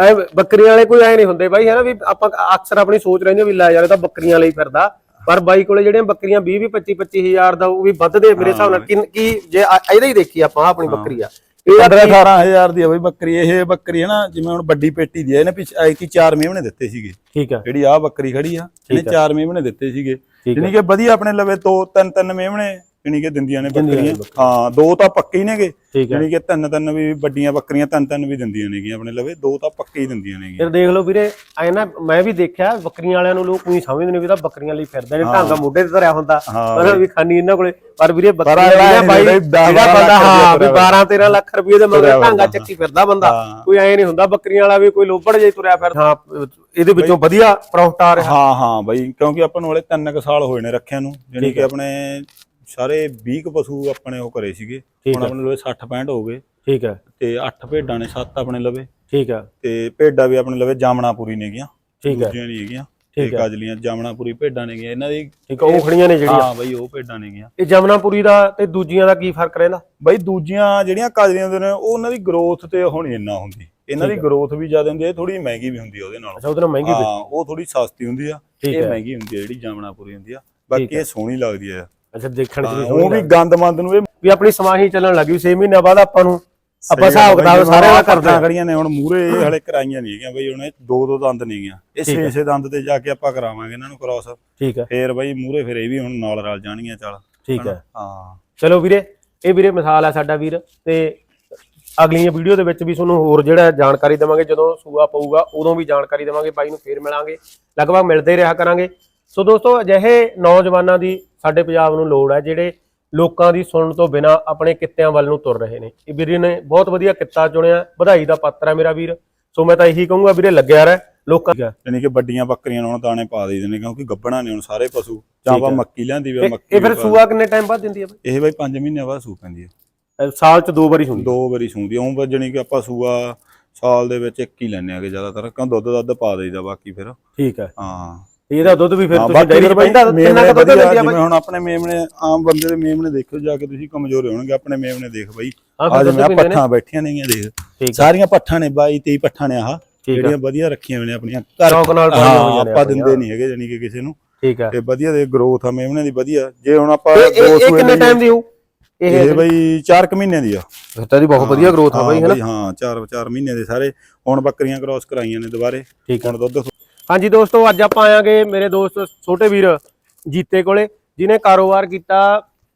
ਐ ਬੱਕਰੀਆਂ ਵਾਲੇ ਕੋਈ ਐ ਨਹੀਂ ਹੁੰਦੇ ਬਾਈ ਹੈ ਨਾ ਵੀ ਆਪਾਂ ਅਕਸਰ ਆਪਣੀ ਸੋਚ ਰਹਿੰਦੇ ਵੀ ਲੈ ਯਾਰ ਤਾਂ ਬੱਕਰੀਆਂ ਲਈ ਫਿਰਦਾ। ਪਰ ਬਾਈ ਕੋਲੇ ਜਿਹੜੀਆਂ ਬੱਕਰੀਆਂ 20 20 25 25 ਹਜ਼ਾਰ ਦਾ ਉਹ ਵੀ ਵੱਧਦੇ ਮੇਰੇ ਹਿਸਾਬ ਨਾਲ ਕਿੰਨ- ਕੀ ਜੇ ਆ- ਇਹਦਾ ਹੀ ਦੇਖੀ ਆਪਾਂ ਆਪਣੀ ਬੱਕਰੀ ਆ। ਇਹ 15 18000 ਦੀ ਆ ਬਈ ਬੱਕਰੀ ਇਹ ਬੱਕਰੀ ਹੈ ਨਾ ਜਿਵੇਂ ਹੁਣ ਵੱਡੀ ਪੇਟੀ ਦੀ ਹੈ ਇਹਨੇ ਪਿਛ ਐਤੀ ਚਾਰ ਮੇਮਣੇ ਦਿੱਤੇ ਸੀਗੇ। ਠੀਕ ਆ। ਜਿਹੜੀ ਆਹ ਬੱਕਰੀ ਖੜੀ ਆ ਇਹਨੇ ਚਾਰ ਮੇਮਣੇ ਦਿੱਤੇ ਸੀਗੇ। ਯਾਨੀ ਕਿ ਵਧੀਆ ਆਪਣੇ ਲਵੇ ਦੋ ਤਿੰਨ ਤਿੰਨ ਮੇਮਣੇ ਯਾਨੀ ਕਿ ਦਿੰਦੀਆਂ ਨੇ ਬੱਕਰੀਆਂ। ਹਾਂ ਦੋ ਤਾਂ ਪੱਕੇ ਹੀ ਨੇਗੇ। ਠੀਕ ਯਾਨੀ ਕਿ ਤਿੰਨ ਤਿੰਨ ਵੀ ਵੱਡੀਆਂ ਬੱਕਰੀਆਂ ਤਿੰਨ ਤਿੰਨ ਵੀ ਦਿੰਦੀਆਂ ਨੇਗੀਆਂ ਆਪਣੇ ਲਵੇ। ਦੋ ਤਾਂ ਪੱਕੇ ਹੀ ਦਿੰਦੀਆਂ ਨੇਗੀਆਂ। ਫਿਰ ਦੇਖ ਲਓ ਵੀਰੇ ਐ ਨਾ ਮੈਂ ਵੀ ਦੇਖਿਆ ਬੱਕਰੀਆਂ ਵਾਲਿਆਂ ਨੂੰ ਲੋਕ ਨਹੀਂ ਸਮਝਦੇ ਨੇ ਵੀ ਤਾਂ ਬੱਕਰੀਆਂ ਲਈ ਫਿਰਦੇ ਨੇ ਢਾਂਗਾ ਮੋਢੇ ਤੇ ਧਰਿਆ ਹੁੰਦਾ। ਹਾਂ। ਮਤਲਬ ਵੀ ਖਾਨੀ ਇਹਨਾਂ ਕੋਲੇ। ਪਰ ਵੀਰੇ ਬੱਕਰੀਆਂ ਬਾਈ ਜਿਹੜਾ ਬੰਦਾ ਲੱਖ ਹਾਂ ਰੁਪਇਆ ਵੀ 12 13 ਲੱਖ ਰੁਪਏ ਦੇ ਮਗਰ ਤੁਰਿਆ ਢਾਂਗਾ ਫਿਰਦਾ। ਚੱਕੀ ਫਿਰਦਾ ਬੰਦਾ। ਹਾਂ। ਕੋਈ ਐ ਨਹੀਂ ਹੁੰਦਾ ਬੱਕਰੀਆਂ ਵਾਲਾ ਵੀ ਕੋਈ ਲੋਬੜ ਜੇ ਤੁਰਿਆ ਫਿਰਦਾ। ਹਾਂ ਇਹਦੇ ਵਿੱਚੋਂ ਵਧੀਆ ਪ੍ਰੋਫਿਟ ਆ ਰਿਹਾ। ਹਾਂ ਹਾਂ ਬਈ ਕਿਉਂਕਿ ਆਪਾਂ ਨੂੰ ਹਲੇ ਤਿੰਨ ਕੁ ਸਾਲ ਹੋਏ ਨੇ ਰੱਖਿਆ ਨੂੰ। ਯਾਨੀ ਕਿ ਆਪਣੇ ਸਾਰੇ 20 ਕੁ ਪਸ਼ੂ ਆਪਣੇ ਉਹ ਕਰੇ ਸੀਗੇ। ਹੁਣ ਆਪਣੇ ਲਵੇ 60 65 ਹੋ ਗਏ। ਠੀਕ ਹੈ ਤੇ 8 ਭੇਡਾਂ ਨੇ 7 ਆਪਣੇ ਲਵੇ। ਠੀਕ ਹੈ ਤੇ ਭੇਡਾਂ ਵੀ ਆਪਣੇ ਲਵੇ ਜਾਮਣਾਪੁਰੀ ਨੇਗੀਆਂ ਠੀਕ ਹੈ ਦੂਜੀਆਂ ਨਹੀਂ ਹੈਗੀਆਂ। ਠੀਕ ਤੇ ਕਾਜਲੀਆਂ ਜਾਮਣਾਪੁਰੀ ਭੇਡਾਂ ਨੇਗੀਆਂ ਇਹਨਾਂ ਦੀ ਠੀਕ ਹੈ ਉਹ ਖੜੀਆਂ ਨੇ ਜਿਹੜੀਆਂ। ਹਾਂ ਬਈ ਉਹ ਭੇਡਾਂ ਨੇਗੀਆਂ ਇਹ ਜਮਨਾਪੁਰੀ ਦਾ ਤੇ ਦੂਜੀਆਂ ਦਾ ਕੀ ਫ਼ਰਕ ਰਹਿੰਦਾ? ਬਈ ਦੂਜੀਆਂ ਜਿਹੜੀਆਂ ਕਾਜਲੀਆਂ ਹੁੰਦੀਆਂ ਨੇ ਉਹ ਉਹਨਾਂ ਦੀ ਗਰੋਥ ਤੇ ਹੁਣ ਇੰਨਾ ਹੁੰਦੀ। ਇਹਨਾਂ ਦੀ ਗਰੋਥ ਵੀ ਜ਼ਿਆਦਾ ਹੁੰਦੀ ਹੈ ਥੋੜੀ ਮਹਿੰਗੀ ਵੀ ਹੁੰਦੀ ਹੈ ਉਹਦੇ ਨਾਲ। ਅੱਛਾ ਉਹਦੇ ਨਾਲ ਮਹਿੰਗੀ ਵੀ- ਹਾਂ ਉਹ ਥੋੜੀ ਸਸਤੀ ਹੁੰਦੀ ਆ। ਇਹ ਹੈ। ਮਹਿੰਗੀ ਹੁੰਦੀ ਹੈ ਜਿਹੜੀ ਜਾਮਣਾਪੁਰੀ ਹੁੰਦੀ ਆ। ਬਾਕੀ ਇਹ ਸੋਹਣੀ ਲੱਗਦੀ ਹੈ ਅੱਛਾ ਦੇਖਣ ਚ ਵੀ ਹਾਂ, ਸੋਹਣੀ ਉਹ ਵੀ ਗੰਦਮੰਦ ਨੂੰ ਇਹ ਵੀ ਆਪਣੀ ਸਮਾਹੀ ਚੱਲਣ ਲੱਗੀ 6 ਮਹੀਨਿਆਂ ਬਾਅਦ ਆਪਾਂ ਨੂੰ ਆਪਾਂ ਹਿਸਾਬ ਕਿਤਾਬ ਸਾਰੇ ਦਾ ਕਰਦੇ ਪੱਠਾਂ ਖੜੀਆਂ ਨੇ ਹੁਣ ਮੂਰੇ ਹਲੇ ਕਰਾਈਆਂ ਨਹੀਂ ਹੈਗੀਆਂ ਬਈ ਹੁਣ ਇਹ ਦੋ ਦੋ ਦੰਦ ਨਹੀਂ ਗੀਆਂ ਇਹ ਛੇ ਛੇ ਦੰਦ ਤੇ ਜਾ ਕੇ ਆਪਾਂ ਕਰਾਵਾਂਗੇ ਇਹਨਾਂ ਨੂੰ ਕ੍ਰਾਸ ਠੀਕ ਹੈ ਫੇਰ ਬਈ ਮੂਰੇ ਫਿਰ ਇਹ ਵੀ ਹੁਣ ਨਾਲ ਰਲ ਜਾਣਗੀਆਂ ਚੱਲ। ਠੀਕ ਹੈ ਹਾਂ। ਚਲੋ ਵੀਰੇ ਇਹ ਵੀਰੇ ਮਿਸਾਲ ਹੈ ਸਾਡਾ ਵੀਰ ਤੇ ਅਗਲੀਆਂ ਵੀਡੀਓ ਦੇ ਵਿੱਚ ਵੀ ਤੁਹਾਨੂੰ ਹੋਰ ਜਿਹੜਾ ਜਾਣਕਾਰੀ ਦੇਵਾਂਗੇ ਜਦੋਂ ਸੂਆ ਪਊਗਾ ਉਦੋਂ ਵੀ ਜਾਣਕਾਰੀ ਦੇਵਾਂਗੇ ਬਾਈ ਨੂੰ ਫੇਰ ਮਿਲਾਂਗੇ। ਲਗਭਗ ਮਿਲਦੇ ਰਿਹਾ ਕਰਾਂਗੇ। ਸੋ ਦੋਸਤੋ ਅਜਿਹੇ ਨੌਜਵਾਨਾਂ ਦੀ ਸਾਡੇ ਪੰਜਾਬ ਨੂੰ ਲੋੜ ਹੈ ਜਿਹੜੇ ਲੋਕਾਂ ਦੀ ਸੁਣਨ ਤੋਂ ਬਿਨਾ ਆਪਣੇ ਕਿੱਤਿਆਂ ਵੱਲ ਨੂੰ ਤੁਰ ਰਹੇ ਨੇ। ਇਹ ਵੀਰੇ ਨੇ ਬਹੁਤ ਵਧੀਆ ਕਿੱਤਾ ਚੁਣਿਆ ਵਧਾਈ ਦਾ ਪਾਤਰ ਹੈ ਮੇਰਾ ਵੀਰ। ਸੋ ਮੈਂ ਤਾਂ ਇਹੀ ਕਹੂੰਗਾ ਵੀਰੇ ਲੱਗਿਆ ਰਹਿ ਲੋਕਾਂ ਯਾਨੀ ਕਿ ਵੱਡੀਆਂ ਬੱਕਰੀਆਂ ਨੂੰ ਦਾਣੇ ਪਾ ਦੇਈਦੇ ਨੇ ਕਿਉਂਕਿ ਗੱਬਣਾ ਨੇ ਹੁਣ ਸਾਰੇ ਪਸ਼ੂ। ਆਪਾਂ ਮੱਕੀ ਲਿਆਂਦੀ ਵੀ ਮੱਕੀ ਇਹ ਫਿਰ ਸੂਆ ਕਿੰਨੇ ਟਾਈਮ ਬਾਅਦ ਦਿੰਦੀ ਹੈ ਬਾਈ? ਇਹ ਬਈ 5 ਮਹੀਨੇ ਬਾਅਦ ਸੂ ਪੈਂਦੀ ਹੈ ਸਾਲ ਚ ਦੋ ਵਾਰੀ ਹੁੰਦੀ ਦੋ ਵਾਰੀ ਸੂੰਦੀ ਉਹ ਵੱਜਣੀ ਕਿ ਆਪਾਂ ਸੂਆ ਸਾਲ ਦੇ ਵਿੱਚ ਇੱਕ ਹੀ ਲੈਣੇ ਆਗੇ ਜ਼ਿਆਦਾਤਰ ਕਿਉਂ ਦੁੱਧ ਦੱਧ ਪਾ ਦੇਈਦਾ ਬਾਕੀ ਫਿਰ। ਠੀਕ ਹੈ। ਹਾਂ। ਇਹਦਾ ਦੁੱਧ ਵੀ ਫਿਰ ਹਾਂ, ਤੁਸੀਂ ਡੈਰੀ ਚ ਬਈ ਪੈਂਦਾ ਕਿੰਨਾ ਕੁ ਦੁੱਧ ਦਿੰਦੀ ਆ ਬਾਈ? ਜਿਵੇਂ ਹੁਣ ਆਪਣੇ ਮੇਮਣੇ ਆਮ ਬੰਦੇ ਦੇ ਮੇਮਣੇ ਦੇਖੋ ਜਾ ਕੇ ਤੁਸੀਂ ਕਮਜ਼ੋਰ ਹੋਣਗੇ ਆਪਣੇ ਮੇਮਣੇ ਦੇਖ ਬਈ। ਹਾਂ, ਆ ਜਿਵੇਂ। ਪੱਠਾਂ ਬੈਠੀਆਂ ਨੇਗੀਆਂ ਦੇਖ। ਹੈ ਸਾਰੀਆਂ ਪੱਠਾਂ ਨੇ 22 23 ਪੱਠਾਂ ਨੇ ਆਹ ਹੈ। ਜਿਹੜੀਆਂ ਵਧੀਆ ਰੱਖੀਆਂ ਹੋਈਆਂ ਨੇ ਆਪਣੀਆਂ। ਘਰ ਸ਼ੌਕ ਨਾਲ ਪਾਲੀਆਂ ਹਾਂ, ਹੋਈਆਂ ਨੇ ਆਪਾਂ। ਦਿੰਦੇ ਨਹੀਂ ਹੈਗੇ ਜਾਨੀ ਕਿ ਕਿਸੇ ਨੂੰ। ਠੀਕ ਹੈ ਤੇ ਵਧੀਆ ਦੇ ਗਰੋਥ ਆ ਮੇਮਣੇ ਦੀ ਵਧੀਆ। ਜੇ ਹੁਣ ਆਪਾਂ ਦੋ ਸੂਏ ਕਿੰਨੇ ਟਾਈਮ ਦੀ ਹੋਊ? ਇਹ ਇਹ ਬਈ 4 ਕੁ ਮਹੀਨਿਆਂ ਦੀ ਆ। ਤਾਂ ਦੀ ਬਹੁਤ ਵਧੀਆ ਗਰੋਥ ਆ ਬਾਈ ਹੈ ਨਾ? ਬਈ ਹਾਂ 4 4 ਮਹੀਨੇ ਦੇ ਸਾਰੇ। ਹੁਣ ਬੱਕਰੀਆਂ ਕ੍ਰਾਸ ਕਰਾਈਆਂ ਨੇ ਦੁਬਾਰੇ। ਹੈ ਹੁਣ ਦੁੱਧ ਹਾਂਜੀ ਦੋਸਤੋ ਅੱਜ ਆਪਾਂ ਆਵਾਂਗੇ ਮੇਰੇ ਦੋਸਤ ਛੋਟੇ ਵੀਰ ਜੀਤੇ ਕੋਲੇ ਜਿਨੇ ਕਾਰੋਬਾਰ ਕੀਤਾ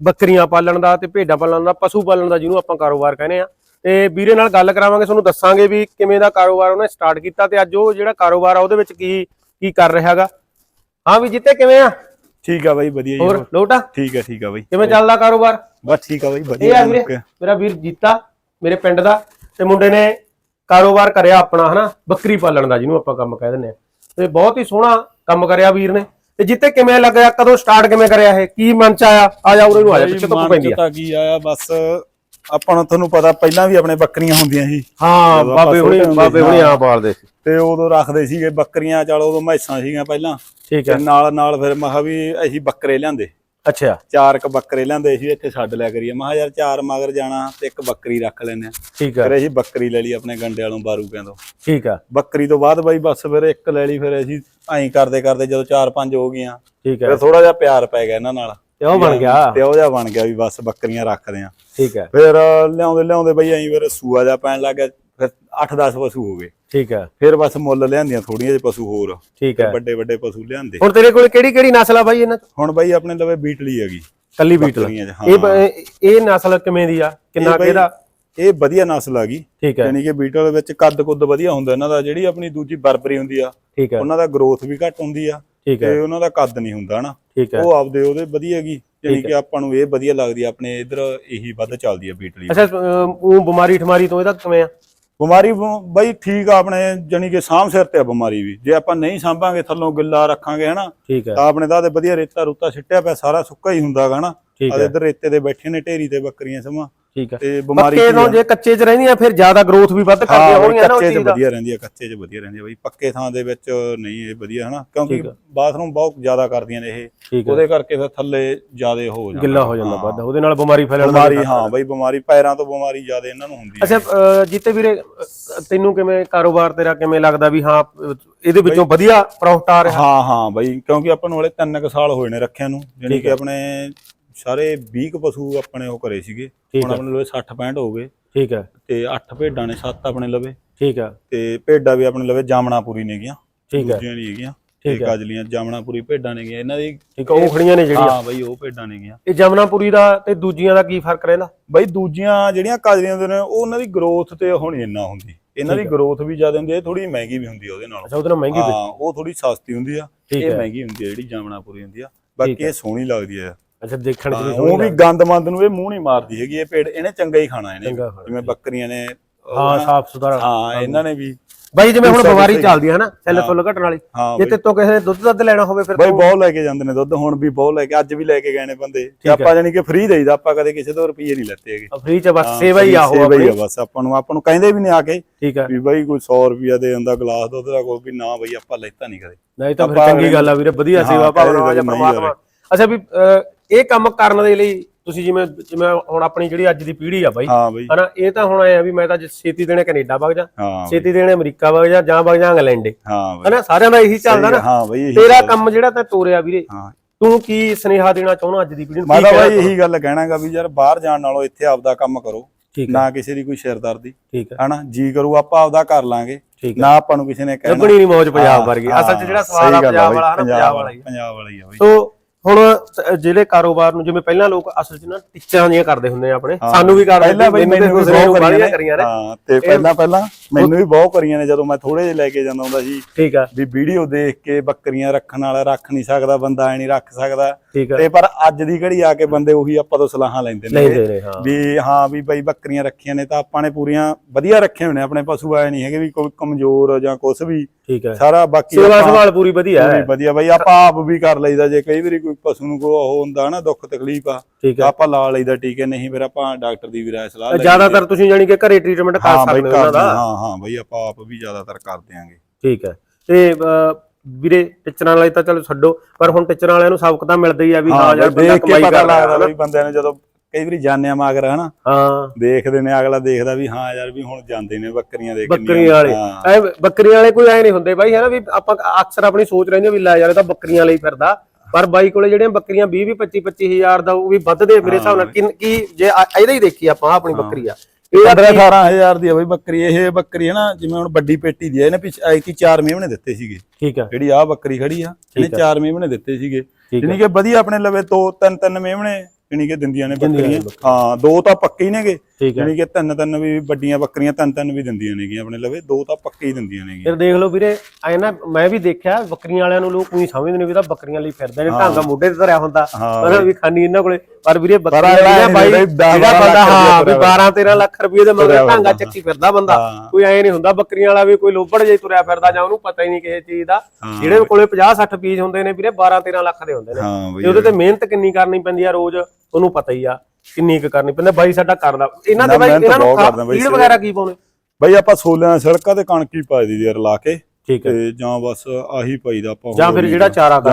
ਬੱਕਰੀਆਂ ਪਾਲਣ ਦਾ ਤੇ ਭੇਡਾਂ ਪਾਲਣ ਦਾ ਪਸ਼ੂ ਪਾਲਣ ਦਾ ਜਿਹਨੂੰ ਆਪਾਂ ਕਾਰੋਬਾਰ ਕਹਿੰਦੇ ਆ। ਤੇ ਵੀਰੇ ਨਾਲ ਗੱਲ ਕਰਾਵਾਂਗੇ ਤੁਹਾਨੂੰ ਦੱਸਾਂਗੇ ਵੀ ਕਿਵੇਂ ਦਾ ਕਾਰੋਬਾਰ ਉਹਨੇ ਸਟਾਰਟ ਕੀਤਾ ਤੇ ਅੱਜ ਉਹ ਜਿਹੜਾ ਕਾਰੋਬਾਰ ਆ ਉਹਦੇ ਵਿੱਚ ਕੀ ਕੀ ਕਰ ਰਿਹਾ ਹੈਗਾ। ਹਾਂ ਵੀ ਜੀਤੇ ਕਿਵੇਂ ਆ? ਠੀਕ ਆ ਬਾਈ ਵਧੀਆ ਜੀ। ਹੋਰ ਲੋਟਾ ਠੀਕ ਆ ਠੀਕ ਆ ਬਾਈ। ਕਿਵੇਂ ਚੱਲਦਾ ਕਾਰੋਬਾਰ? ਬਸ ਠੀਕ ਆ ਬਾਈ ਵਧੀਆ। ਮੇਰਾ ਵੀਰ ਜੀਤਾ ਮੇਰੇ ਪਿੰਡ ਦਾ ਤੇ ਮੁੰਡੇ ਨੇ ਕਾਰੋਬਾਰ ਕਰਿਆ ਆਪਣਾ ਹਨਾ? ਬੱਕਰੀ ਪਾਲਣ ਦਾ ਜਿਹਨੂੰ ਆਪਾਂ ਕੰਮ ਕਹਿ ਦਿੰਦੇ ਆ। ਤੇ ਬਹੁਤ ਹੀ ਸੋਹਣਾ ਕੰਮ ਕਰਿਆ ਵੀਰ ਨੇ। ਤੇ ਜਿੱਤੇ ਕਿਵੇਂ ਲੱਗਿਆ ਕਦੋਂ ਸਟਾਰਟ ਕਿਵੇਂ ਕਰਿਆ ਇਹ? ਕੀ ਮਨ ਚ ਆਇਆ? ਆ ਜਾ ਉਰੇ ਨੂੰ ਆ ਜਾ ਪਿੱਛੇ ਤੋਂ ਪੈਂਦੀ ਆ। ਤਾਂ ਕੀ ਆਇਆ ਬਸ ਆਪਾਂ ਨੂੰ ਤੁਹਾਨੂੰ ਪਤਾ ਪਹਿਲਾਂ ਵੀ ਆਪਣੇ ਬੱਕਰੀਆਂ ਹੁੰਦੀਆਂ ਸੀ। ਹਾਂ ਬਾਬੇ ਹੁਣੀ ਬਾਬੇ ਹੁਣੀ। ਆ ਪਾਲਦੇ ਸੀ। ਤੇ ਉਦੋਂ ਰੱਖਦੇ ਸੀਗੇ ਬੱਕਰੀਆਂ ਚਲ ਉਦੋਂ ਮੈਸਾਂ ਸੀਗੀਆਂ ਪਹਿਲਾਂ। ਠੀਕ ਹੈ। ਨਾਲ ਨਾਲ ਫਿਰ ਮੈਂ ਕਿਹਾ ਵੀ ਅਸੀਂ ਬੱਕਰੇ ਲਿਆਂਦੇ। ਅੱਛਾ। ਚਾਰ ਕ ਬੱਕਰੇ ਲਿਆਂਦੇ ਸੀ ਇੱਥੇ ਛੱਡ ਲਿਆ ਕਰੀਏ। ਮੈਂ ਕਿਹਾ ਯਾਰ ਚਾਰ ਮਗਰ ਜਾਣਾ ਤੇ ਇੱਕ ਬੱਕਰੀ ਰੱਖ ਲੈਨੇ ਆ। ਠੀਕ ਹੈ ਫਿਰ ਅਸੀਂ ਬੱਕਰੀ ਲੈ ਲਈ ਆਪਣੇ ਗੰਡੇ ਵਾਲੋਂ ਬਾਰੂਕਿਆਂ ਤੋਂ। ਠੀਕ ਹੈ ਬੱਕਰੀ ਤੋਂ ਬਾਅਦ ਬਾਈ ਬਸ ਫਿਰ ਇੱਕ ਲੈ ਲਈ ਫਿਰ ਅਸੀਂ ਐਂ ਕਰਦੇ ਕਰਦੇ ਜਦੋਂ ਚਾਰ ਪੰਜ ਹੋ ਗਈਆਂ ਠੀਕ ਹੈ ਫਿਰ ਥੋੜਾ ਜਿਹਾ ਪਿਆਰ ਪੈ ਗਿਆ ਇਹਨਾਂ ਨਾਲ। ਤੇ ਉਹ ਬਣ ਗਿਆ। ਤੇ ਉਹ ਜਿਹਾ ਬਣ ਗਿਆ ਵੀ ਬਸ ਬੱਕਰੀਆਂ ਰੱਖਦੇ ਆ। ਠੀਕ ਹੈ ਫਿਰ ਲਿਆਉਂਦੇ ਲਿਆਉਂਦੇ ਬਈ ਐਂ ਫਿਰ ਸੂਆ ਜਾ ਪੈਣ ਲੱਗ ਗਿਆ। ਫਿਰ 8-10 ਪਸ਼ੂ ਹੋ ਗਏ। ਠੀਕ ਹੈ। ਫਿਰ ਬਸ ਮੁੱਲ ਲਿਆਂਦੀਆਂ ਥੋੜੀਆਂ ਜਿਹੇ ਪਸ਼ੂ ਹੋਰ। ਠੀਕ ਹੈ। ਵੱਡੇ ਵੱਡੇ ਪਸ਼ੂ ਲਿਆਂਦੇ। ਹੁਣ ਤੇਰੇ ਕੋਲ ਕਿਹੜੀ ਕਿਹੜੀ ਨਸਲ ਆ ਬਾਈ ਇਹਨਾਂ ਚ? ਹੁਣ ਬਈ ਆਪਣੇ ਲਵੇ ਬੀਟਲੀ ਹੈਗੀ। ਕੱਲੀ ਬੀਟਲ। ਇਹ ਇਹ ਨਸਲ ਕਿਵੇਂ ਦੀ ਆ? ਕਿੰਨਾ ਕਿਹਦਾ ਇਹ ਵਧੀਆ ਨਸਲ ਠੀਕ ਹੈ। ਯਾਨੀ ਕਿ ਬੀਟਲ ਵਿੱਚ ਕੱਦ ਕੁੱਦ ਵਧੀਆ ਹੁੰਦਾ ਇਹਨਾਂ ਦਾ। ਜਿਹੜੀ ਆਪਣੀ ਦੂਜੀ ਬਰਬਰੀ ਹੁੰਦੀ ਆ ਉਹਨਾਂ ਦਾ ਗਰੋਥ ਵੀ ਘੱਟ ਹੁੰਦੀ ਆ ਤੇ ਉਹਨਾਂ ਦਾ ਕੱਦ ਨਹੀਂ ਹੁੰਦਾ ਹਨਾ। ਉਹ ਆਪਦੇ ਉਹਦੇ ਵਧੀਆ ਹੈਗੀ। ਯਾਨੀ ਕਿ ਆਪਾਂ ਨੂੰ ਇਹ ਵਧੀਆ ਲੱਗਦੀ ਆ। ਆਪਣੇ ਇਧਰ ਇਹੀ ਵੱਧ ਚੱਲਦੀ ਆ ਬੀਟਲੀ। ਅੱਛਾ ਉਹ ਬਿਮਾਰੀ ਠਮਾਰੀ ਤੋਂ ਇਹਦਾ ਕਿਵੇਂ ਆ? ਬਿਮਾਰੀ ਬਈ ਠੀਕ ਆ ਆਪਣੇ ਜਾਨੀ ਕਿ ਸਾਂਭ ਸਿਰ ਤੇ ਆ ਬਿਮਾਰੀ ਵੀ। ਜੇ ਆਪਾਂ ਨਹੀਂ ਸਾਂਭਾਂਗੇ ਥੱਲੋਂ ਗਿੱਲਾ ਰੱਖਾਂਗੇ ਹਨਾ ਠੀਕ ਹੈ ਤਾਂ ਆਪਣੇ ਦਾ ਤੇ ਵਧੀਆ ਰੇਤਾ ਰੂਤਾ ਸਿੱਟਿਆ ਪਿਆ ਸਾਰਾ ਸੁੱਕਾ ਹੀ ਹੁੰਦਾਗਾ ਹਨਾ। ਆ। ਇਧਰ ਰੇਤੇ ਤੇ ਬੈਠੇ ਨੇ ਢੇਰੀ ਤੇ ਬੱਕਰੀਆਂ ਸਮਾਂ। ਠੀਕ ਹੈ ਤੇ ਬਿਮਾਰੀ ਪੱਕੇ ਤੋਂ? ਜੇ ਕੱਚੇ 'ਚ ਰਹਿੰਦੀਆਂ ਫਿਰ ਜ਼ਿਆਦਾ ਗਰੋਥ ਵੀ ਵੱਧ ਕਰਦੀਆਂ ਹਾਂ ਹੋਣਗੀਆਂ ਨਾ ਉਹ ਕੱਚੇ 'ਚ ਵਧੀਆ ਰਹਿੰਦੀ ਕੱਚੇ 'ਚ ਵਧੀਆ ਰਹਿੰਦੀ ਬਈ ਪੱਕੇ ਥਾਂ ਦੇ ਵਿੱਚ ਨਹੀਂ ਇਹ ਵਧੀਆ ਹਨਾ ਕਿਉਂਕਿ। ਬਾਥਰੂਮ ਬਹੁਤ ਜ਼ਿਆਦਾ ਕਰਦੀਆਂ ਨੇ ਇਹ ਹੈ ਉਹਦੇ ਕਰਕੇ ਫਿਰ ਥੱਲੇ ਜ਼ਿਆਦਾ ਹੋ ਜਾਂਦਾ ਗਿੱਲਾ ਹੋ ਜਾਂਦਾ ਹਾਂ। ਵੱਧ ਉਹਦੇ ਨਾਲ ਬਿਮਾਰੀ ਫੈਲਣ ਦਾ ਬਿਮਾਰੀ ਹਾਂ ਬਈ ਬਿਮਾਰੀ ਪੈਰਾਂ ਤੋਂ ਬਿਮਾਰੀ ਜ਼ਿਆਦਾ ਇਹਨਾਂ ਨੂੰ ਹੁੰਦੀ ਅੱਛਾ ਅਹ, ਜੀਤੇ ਵੀਰੇ ਤੈਨੂੰ ਕਿਵੇਂ ਕਾਰੋਬਾਰ ਤੇਰਾ ਕਿਵੇਂ ਲੱਗਦਾ ਵੀ ਹਾਂ ਇਹਦੇ ਵਿੱਚੋਂ ਵਧੀਆ ਪ੍ਰੋਫਿਟ ਆ ਰਿਹਾ ਹਾਂ ਹਾਂ ਬਈ ਕਿਉਂਕਿ ਆਪਾਂ ਨੂੰ ਹਲੇ 3 ਕੁ ਸਾਲ ਹੋਏ ਨੇ ਰੱਖਿਆਂ ਨੂੰ ਠੀਕ ਕਿ ਹੈ। ਆਪਣੇ ਸਾਰੇ 20 ਕੁ ਪਸ਼ੂ ਆਪਣੇ ਉਹ ਕਰੇ ਸੀਗੇ। ਠੀਕ ਹੁਣ ਹੈ। ਆਪਣੇ ਲਵੇ 60 65 ਹੋ ਗਏ। ਠੀਕ ਹੈ। ਤੇ 8 ਭੇਡਾਂ ਨੇ 7 ਆਪਣੇ ਲਵੇ। ਠੀਕ ਹੈ। ਤੇ ਭੇਡਾਂ ਵੀ ਆਪਣੇ ਲਵੇ ਜਾਮਣਾਪੁਰੀ ਨੇਗੀਆਂ ਠੀਕ ਹੈ। ਦੂਜੀਆਂ ਨਹੀਂ ਹੈਗੀਆਂ। ਤੇ ਠੀਕ ਹੈ। ਕਾਜਲੀਆਂ ਜਾਮਣਾਪੁਰੀ ਭੇਡਾਂ ਨੇਗੀਆਂ ਇਹਨਾਂ ਦੀ ਠੀਕ ਹੈ ਉਹ ਖੜੀਆਂ ਨੇ ਜਿਹੜੀਆਂ। ਹਾਂ ਬਈ ਉਹ ਭੇਡਾਂ ਨੇਗੀਆਂ ਇਹ ਜਮਨਾਪੁਰੀ ਦਾ ਤੇ ਦੂਜੀਆਂ ਦਾ ਕੀ ਫ਼ਰਕ ਰਹਿੰਦਾ? ਬਈ ਦੂਜੀਆਂ ਜਿਹੜੀਆਂ ਕਾਜਲੀਆਂ ਦੇ ਨੇ ਉਹ ਉਹਨਾਂ ਦੀ ਗਰੋਥ ਤੇ ਹੁਣ ਇੰਨਾ ਹੁੰਦੀ। ਇਹਨਾਂ ਦੀ ਗਰੋਥ ਵੀ ਜ਼ਿਆਦਾ ਹੁੰਦੀ ਹੈ ਥੋੜੀ ਮਹਿੰਗੀ ਵੀ ਹੁੰਦੀ ਹੈ ਉਹਦੇ ਨਾਲ। ਅੱਛਾ ਉਹਦੇ ਨਾਲ ਮਹਿੰਗੀ ਹਾਂ ਉਹ ਥੋੜੀ ਸਸਤੀ ਹੁੰਦੀ ਆ। ਠੀਕ ਇਹ ਹੈ। ਮਹਿੰਗੀ ਹੁੰਦੀ ਹੈ ਜਿਹੜੀ ਜਾਮਣਾਪੁਰੀ ਹੁੰਦੀ ਆ। ਬਾਕੀ। ਇਹ ਸੋਹਣੀ ਲੱਗਦੀ ਹੈ ਅੱਛਾ ਦੇਖਣ ਚ ਵੀ ਉਹ ਵੀ ਲੱਗਦੀ। ਗੰਦਮੰਦ ਨੂੰ ਇਹ ਮੂੰਹ ਨਹੀਂ ਮਾਰਦੀ ਹੈਗੀ ਇਹ ਪੇੜ ਇਹਨੇ ਚੰਗਾ ਹੀ ਖਾਣਾ ਇਹਨੇ। ਚੰਗਾ ਖਾਣਾ, ਜਿਵੇਂ ਬੱਕਰੀਆਂ ਨੇ ਹਾਂ ਸਾਫ਼ ਸੁਥਰਾ ਹਾਂ ਇਹਨਾਂ ਨੇ ਵੀ ਬਾਈ ਜਿਵੇਂ ਹੁਣ ਬਿਮਾਰੀ। ਚੱਲਦੀ ਹੈ ਨਾ ਸੈੱਲ। ਫੁੱਲ ਘਟਣ ਵਾਲੀ। ਹਾਂ ਜੇ ਤੇ ਤੋਂ ਕਿਸੇ ਨੇ ਦੁੱਧ ਦੱਧ ਲੈਣਾ ਹੋਵੇ ਫਿਰ ਬਈ ਬਹੁਤ ਲੈ ਕੇ ਜਾਂਦੇ ਨੇ ਦੁੱਧ ਹੁਣ ਵੀ ਬਹੁਤ ਲੈ ਕੇ ਅੱਜ ਵੀ ਲੈ ਕੇ ਗਏ ਨੇ ਬੰਦੇ। ਤੇ। ਆਪਾਂ ਜਾਨੀ ਕਿ ਫ੍ਰੀ ਦੇਈਦਾ ਆਪਾਂ ਕਦੇ ਕਿਸੇ ਤੋਂ ਰੁਪਈਏ ਨਹੀਂ ਲੈਤੇ ਹੈਗੇ। ਫ੍ਰੀ ਚ ਬਸ ਸੇਵਾ ਹੀ ਆ ਉਹ ਸੇਵਾ ਹੀ ਆ ਬਸ ਆਪਾਂ ਨੂੰ ਆਪਾਂ ਨੂੰ ਕਹਿੰਦੇ ਵੀ ਨਹੀਂ ਆ ਕੇ ਠੀਕ ਹੈ। ਵੀ ਬਈ ਕੋਈ 100 ਰੁਪਿਆ ਦੇ ਦਿੰਦਾ ਗਲਾਸ ਦੁੱਧ ਦਾ ਕੋਈ ਵੀ ਨਾ ਬਈ ਆਪਾਂ ਲੈਤਾ ਨਹੀਂ ਕਦੇ। ਨਹੀਂ ਤਾਂ ਫਿਰ ਚੰਗੀ ਗੱਲ ਆ ਵੀਰੇ ਵਧੀਆ ਸੇਵਾ ਭਾਵਨਾ ਜਾਂ ਪ੍ਰਮਾਤਮਾ। ਅੱਛਾ ਵੀ ਅਹ, ਇਹ ਕੰਮ ਕਰਨ ਦੇ ਲਈ ਤੁਸੀਂ ਜਿਵੇਂ ਜਿਵੇਂ ਹੁਣ ਆਪਣੀ ਜਿਹੜੀ ਅੱਜ ਦੀ ਪੀੜ੍ਹੀ ਆ ਬਾਈ ਹਾਂ ਬਈ। ਹਨਾ ਇਹ ਤਾਂ ਹੁਣ ਆਇਆ ਵੀ ਮੈਂ ਤਾਂ ਜੇ ਛੇਤੀ ਦੇਣੇ ਕੈਨੇਡਾ ਵਗ ਜਾ ਹਾਂ ਛੇਤੀ ਦੇਣੇ ਅਮਰੀਕਾ ਵਗ ਜਾ ਜਾਂ ਵਗ ਜਾ ਇੰਗਲੈਂਡ ਹਾਂ ਬਈ। ਹਨਾ ਸਾਰਿਆਂ ਦਾ ਇਹੀ ਚੱਲਦਾ ਨਾ। ਹਾਂ ਬਈ ਇਹੀ ਤੇਰਾ। ਕੰਮ ਜਿਹੜਾ ਤਾਂ ਤੋਰਿਆ ਵੀਰੇ। ਹਾਂ। ਤੂੰ ਕੀ ਸੁਨੇਹਾ ਦੇਣਾ ਚਾਹੁੰਦਾ ਅੱਜ ਦੀ ਪੀੜ੍ਹੀ ਨੂੰ? ਮੈਂ ਤਾਂ ਬਾਈ ਇਹੀ ਗੱਲ ਕਹਿਣਾਗਾ ਵੀ ਯਾਰ ਬਾਹਰ ਜਾਣ ਨਾਲੋਂ ਇੱਥੇ ਆਪਦਾ ਕੰਮ ਕਰੋ। ਨਾ ਕਿਸੇ ਦੀ ਕੋਈ ਸਿਰਦਰਦੀ। ਹਨਾ ਜੀ ਕਰੂ ਆਪਾਂ ਆਪਦਾ ਕਰ ਲਾਂਗੇ। ਨਾ ਆਪਾਂ ਨੂੰ ਕਿਸੇ ਨੇ ਕਹਿਣਾ। ਲੱਭਣੀ ਨਹੀਂ ਮੌਜ ਪੰਜਾਬ ਵਰਗੀ। ਅਸਲ 'ਚ ਜਿਹੜਾ ਸਵਾਲ ਆ ਪੰਜਾਬ ਵਾਲਾ ਹਨਾ ਪੰਜਾਬ ਵਾਲਾ ਹੀ। ਪੰਜਾਬ ਵਾਲਾ ਹੀ ਆ ਬਈ। ਸੋ ਹੁਣ ਜਿਹੜੇ ਕਾਰੋਬਾਰ ਨੂੰ ਜਿਵੇਂ ਪਹਿਲਾਂ ਲੋਕ ਅਸਲ 'ਚ ਨਾ ਟੀਚਰਾਂ ਦੀਆਂ ਕਰਦੇ ਹੁੰਦੇ ਆ ਆਪਣੇ। ਸਾਨੂੰ ਵੀ ਕਰਦੇ ਪਹਿਲਾਂ ਬਈ ਮੈਨੂੰ ਬਹੁਤ ਕਰੀਆਂ ਨੇ। ਹਾਂ ਤੇ ਪਹਿਲਾਂ ਪਹਿਲਾਂ ਮੈਨੂੰ ਵੀ ਬਹੁਤ ਕਰੀਆਂ ਨੇ ਜਦੋਂ ਮੈਂ ਥੋੜੇ ਜਿਹੇ ਲੈ ਕੇ ਜਾਂਦਾ ਹੁੰਦਾ ਸੀ। ਠੀਕ ਆ। ਵੀ ਵੀਡੀਓ ਦੇਖ ਕੇ ਬੱਕਰੀਆਂ ਰੱਖਣ ਵਾਲਾ ਰੱਖ ਨਹੀਂ ਸਕਦਾ ਬੰਦਾ ਐ ਨਹੀਂ ਰੱਖ ਸਕਦਾ। ਤੇ ਪਰ ਅੱਜ ਦੀ ਘੜੀ ਆ ਕੇ ਬੰਦੇ ਉਹੀ ਆਪਾਂ ਤੋਂ ਸਲਾਹਾਂ ਲੈਂਦੇ ਨੇ। ਵੀ ਹਾਂ ਵੀ ਬਈ ਬੱਕਰੀਆਂ ਰੱਖੀਆਂ ਨੇ ਤਾਂ ਆਪਾਂ ਨੇ ਪੂਰੀਆਂ ਵਧੀਆ ਰੱਖੇ ਹੋਣੇ ਆਪਣੇ ਪਸ਼ੂ ਆਏ ਨਹੀਂ ਹੈਗੇ ਵੀ ਕੋਈ ਕਮਜ਼ੋਰ ਜਾਂ ਕੁਛ ਵੀ। ਠੀਕ ਹੈ। ਸਾਰਾ ਬਾਕੀ ਸੇਵਾ ਸੰਭਾਲ ਪੂਰੀ ਵਧੀਆ ਹੈ। ਵਧੀਆ ਬਈ ਆਪਾਂ ਆਪ ਵੀ ਕਰ ਲਈਦਾ ਜੇ ਕਈ ਵਾਰੀ ਕੋਈ ਪਸ਼ੂ ਨੂੰ ਕੋਈ ਉਹ ਹੁੰਦਾ ਨਾ ਦੁੱਖ ਤਕਲੀਫ ਆ ਆਪਾਂ ਲਾ ਲਈਦਾ ਟੀਕੇ ਨਹੀਂ ਫਿਰ ਆਪਾਂ ਡਾਕਟਰ ਦੀ ਵੀ ਰਾਏ ਸਲਾਹ ਲੈ ਜ਼ਿਆਦਾਤਰ ਤੁਸੀਂ ਜਾਨੀ ਕਿ ਘਰੇ ਟ੍ਰੀਟਮੈਂਟ ਕਰ ਸਕਦੇ ਹੋ ਉਹਨਾਂ ਕਰਦੇ ਦਾ। ਹਾਂ ਹਾਂ ਬਈ ਆਪਾਂ ਆਪ ਵੀ ਜ਼ਿਆਦਾਤਰ ਕਰ ਦਿਆਂਗੇ। ਠੀਕ ਹੈ। ਤੇ ਵੀਰੇ ਟੀਚਰਾਂ ਵਾਲੇ ਤਾਂ ਚਲੋ ਛੱਡੋ ਪਰ ਹੁਣ ਟੀਚਰਾਂ ਵਾਲਿਆਂ ਨੂੰ ਸਬਕ ਤਾਂ ਮਿਲਦਾ ਹੀ ਆ ਵੀ ਹਾਂ ਯਾਰ ਬੰਦਾ ਕੇ ਕਮਾਈ ਪਤਾ ਕਰ ਰਿਹਾ ਲੱਗਦਾ ਹੈ ਬਈ ਬੰਦਿਆਂ ਨੇ ਜਦੋਂ ਕਈ ਵਾਰੀ ਜਾਣਿਆ ਮਾਗਰ ਹਨਾ? ਹਾਂ। ਦੇਖਦੇ ਨੇ ਅਗਲਾ ਦੇਖਦਾ ਵੀ ਹਾਂ ਯਾਰ ਵੀ ਹੁਣ ਜਾਂਦੇ ਨੇ ਬੱਕਰੀਆਂ ਦੇ ਬੱਕਰੀ ਵਾਲੇ। ਐ ਬੱਕਰੀਆਂ ਵਾਲੇ ਕੋਈ ਐ ਨਹੀਂ ਹੁੰਦੇ ਬਾਈ ਹੈ ਨਾ ਵੀ ਆਪਾਂ ਅਕਸਰ ਆਪਣੀ ਸੋਚ ਰਹਿੰਦੇ ਆ ਵੀ ਲੈ ਯਾਰ ਇਹ ਤਾਂ ਬੱਕਰੀਆਂ ਲਈ ਫਿਰਦਾ। ਪਰ ਬਾਈ ਕੋਲੇ ਜਿਹੜੀਆਂ ਬੱਕਰੀਆਂ 20 20 25 25 ਹਜ਼ਾਰ ਦਾ ਉਹ ਵੀ ਵੱਧਦੇ ਮੇਰੇ ਹਿਸਾਬ ਨਾਲ। ਕੀ ਜੇ ਆ- ਇਹਦਾ ਹੀ ਦੇਖੀ ਆਪਾਂ ਆਪਣੀ ਬੱਕਰੀ ਆ। 15 18000 ਦੀ ਆ ਬਈ ਬੱਕਰੀ। ਇਹ ਬੱਕਰੀ ਹੈ ਨਾ ਜਿਵੇਂ ਹੁਣ ਵੱਡੀ ਪੇਟੀ ਦੀ ਆ ਇਹਨੇ ਪਿਛ ਐਤੀ ਚਾਰ ਮਹੀਨੇ ਦਿੱਤੇ ਸੀਗੇ। ਠੀਕ ਆ। ਜਿਹੜੀ ਆ ਬੱਕਰੀ ਖੜੀ ਆ ਇਹਨੇ ਚਾਰ ਮਹੀਨੇ ਦਿੱਤੇ ਸੀਗੇ। ਯਾਨੀ ਕਿ ਵਧੀਆ ਆਪਣੇ ਲਵੇ ਦੋ ਤਿੰਨ ਤਿੰਨ ਮੇਮਣੇ ਯਾਨੀ ਕਿ ਦਿੰਦੀਆਂ ਨੇ ਦਿੰਦੀਆਂ ਨੇ ਬੱਕਰੀਆਂ। ਹਾਂ ਦੋ ਤਾਂ ਪੱਕੇ ਹੀ ਨੇਗੇ। ਠੀਕ ਹੈ। ਯਾਨੀ ਕਿ ਤਿੰਨ ਤਿੰਨ ਵੀ ਵੱਡੀਆਂ ਬੱਕਰੀਆਂ ਤਿੰਨ ਤਿੰਨ ਵੀ ਦਿੰਦੀਆਂ ਨੇਗੀਆਂ ਆਪਣੇ ਲਵੇ। ਦੋ ਤਾਂ ਪੱਕੇ ਹੀ ਦਿੰਦੀਆਂ ਨੇਗੀਆਂ। ਫਿਰ ਦੇਖ ਲਓ ਵੀਰੇ ਐ ਨਾ ਮੈਂ ਵੀ ਦੇਖਿਆ ਬੱਕਰੀਆਂ ਵਾਲਿਆਂ ਨੂੰ ਲੋਕ ਉਹੀ ਸਮਝਦੇ ਨੇ ਵੀ ਤਾਂ ਬੱਕਰੀਆਂ ਲਈ ਫਿਰਦੇ ਨੇ ਢਾਂਗਾ ਮੋਢੇ ਤੇ ਧਰਿਆ ਹੁੰਦਾ। ਹਾਂ ਵੀ ਖਾਨੀ ਇਹਨਾਂ ਕੋਲੇ। ਪਰ ਵੀਰੇ ਇਹ ਬਾਈ ਜਿਹੜਾ ਬੰਦਾ ਹਾਂ ਵੀ ਰੁਪਇਆ 12 13 ਲੱਖ ਰੁਪਏ ਦੇ ਮਗਰ ਢਾਂਗਾ। ਚੱਕੀ ਫਿਰਦਾ ਬੰਦਾ। ਕੋਈ ਐ ਨਹੀਂ ਹੁੰਦਾ ਬੱਕਰੀਆਂ ਵਾਲਾ ਵੀ ਕੋਈ ਲੋਬੜ ਜੇ ਤੁਰਿਆ ਫਿਰਦਾ ਜਾਂ ਉਹਨੂੰ ਪਤਾ ਹੀ ਨਹੀਂ ਕਿਸੇ ਚੀਜ਼ ਦਾ। ਜਿਹੜੇ ਕੋਲੇ 50 60 ਪੀਸ ਹੁੰਦੇ ਨੇ ਵੀਰੇ 12 13 ਲੱਖ ਦੇ ਹੁੰਦੇ ਨੇ। ਤੇ ਉਹਦੇ ਤੇ ਮਿਹਨਤ ਕਿੰਨੀ ਕਰਨੀ ਪੈਂਦੀ ਆ ਰੋਜ਼ ਉਹਨੂੰ ਪਤਾ ਹੀ ਆ ਕਿੰਨੀ ਕੁ ਕਰਨੀ ਪੈਂਦੀ ਬਾਈ ਸਾਡਾ ਕਰਦਾ ਇਹਨਾਂ ਦੇ ਬਾਈ ਇਹਨਾਂ ਨੂੰ ਫੀਡ ਵਗੈਰਾ ਕੀ ਪਾਉਣੇ? ਬਈ ਆਪਾਂ ਸੋਲਿਆਂ ਸੜਕਾਂ ਤੇ ਕਣਕ ਹੀ ਪਾ ਦੀ ਯਾਰ ਲਾ ਕੇ। ਠੀਕ ਹੈ। ਤੇ ਜਾਂ ਬਸ ਆਹੀ ਪਾਈਦਾ ਆਪਾਂ ਜਾਂ ਫਿਰ ਜਿਹੜਾ ਚਾਰਾ ਬਈ,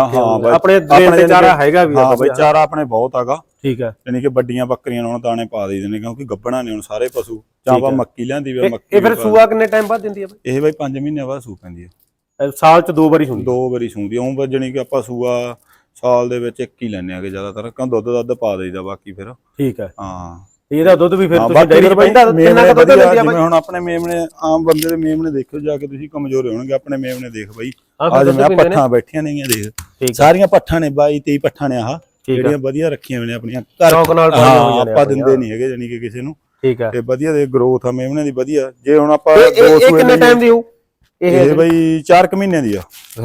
ਆਪਣੇ ਜਾਣੀ ਚਾਰਾ ਹੈਗਾ ਵੀ ਆ ਬਈ। ਚਾਰਾ ਆਪਣੇ ਬਹੁਤ ਹੈਗਾ। ਠੀਕ ਹੈ। ਯਾਨੀ ਕਿ ਵੱਡੀਆਂ ਬੱਕਰੀਆਂ ਨੂੰ ਦਾਣੇ ਪਾ ਦੇਈਦੇ ਨੇ ਕਿਉਂਕਿ ਗੱਬਣਾ ਨੇ ਹੁਣ ਸਾਰੇ ਪਸ਼ੂ। ਹੈ। ਮੱਕੀ ਲਿਆਂਦੀ ਵੀ ਮੱਕੀ ਇਹ ਫਿਰ ਸੂਆ ਕਿੰਨੇ ਟਾਈਮ ਬਾਅਦ ਦਿੰਦੀ ਆ ਬਾਈ? ਇਹ ਬਈ 5 ਮਹੀਨੇ ਬਾਅਦ ਸੂ ਪੈਂਦੀ ਹੈ ਸਾਲ ਚ ਦੋ ਵਾਰੀ ਹੁੰਦੀ ਦੋ ਵਾਰੀ ਸੂੰਦੀ ਉਹ ਵੱਜਣੀ ਕਿ ਆਪਾਂ ਸੂਆ ਸਾਲ ਦੇ ਵਿੱਚ ਇੱਕ ਹੀ ਲੈਣੇ ਆਗੇ ਜ਼ਿਆਦਾਤਰ। ਕਿਉਂ ਦੁੱਧ ਦੱਧ ਪਾ ਦੇਈਦਾ ਬਾਕੀ ਫਿਰ। ਠੀਕ ਹੈ। ਹਾਂ। ਇਹਦਾ ਦੁੱਧ ਵੀ ਫਿਰ ਹਾਂ, ਤੁਸੀਂ ਡੇਰੀ ਪੈਂਦਾ ਕਿੰਨਾ ਕੁ ਦੁੱਧ ਦਿੰਦੀ ਆ ਬਾਈ? ਹੁਣ ਆਪਣੇ ਮੇਮਣੇ ਆਮ ਬੰਦੇ ਦੇ ਮੇਮਣੇ ਦੇਖਿਓ ਜਾ ਕੇ ਤੁਸੀਂ ਕਮਜ਼ੋਰ ਹੋਣਗੇ ਆਪਣੇ ਮੇਮਣੇ ਦੇਖ ਬਈ। ਹਾਂ, ਆ ਜਿਵੇਂ। ਪੱਠਾਂ ਬੈਠੀਆਂ ਨੇਗੀਆਂ ਦੇਖ। ਹੈ। ਸਾਰੀਆਂ ਪੱਠਾਂ ਨੇ 22 23 ਪੱਠਾਂ ਨੇ ਆਹ। ਹੈ ਜਿਹੜੀਆਂ ਵਧੀਆ ਰੱਖੀਆਂ ਹੋਈਆਂ ਨੇ ਆਪਣੀਆਂ। ਘਰ ਸ਼ੌਕ ਨਾਲ ਪਾਈਆਂ ਹਾਂ ਹੋਈਆਂ ਨੇ ਆਪਾਂ। ਦਿੰਦੇ ਨਹੀਂ ਹੈਗੇ ਜਾਨੀ ਕਿ ਕਿਸੇ ਨੂੰ। ਠੀਕ ਹੈ ਤੇ ਵਧੀਆ ਦੇ ਗਰੋਥ ਆ ਮੇਮਣੇ ਦੀ ਵਧੀਆ। ਜੇ ਹੁਣ ਆਪਾਂ ਦੋ ਇਹ ਸੂਏ ਕਿੰਨੇ ਟਾਈਮ ਦੀ ਹੋਊ? ਇਹ ਇਹ ਬਈ 4 ਕੁ ਮਹੀਨਿਆਂ ਦੀ ਆ।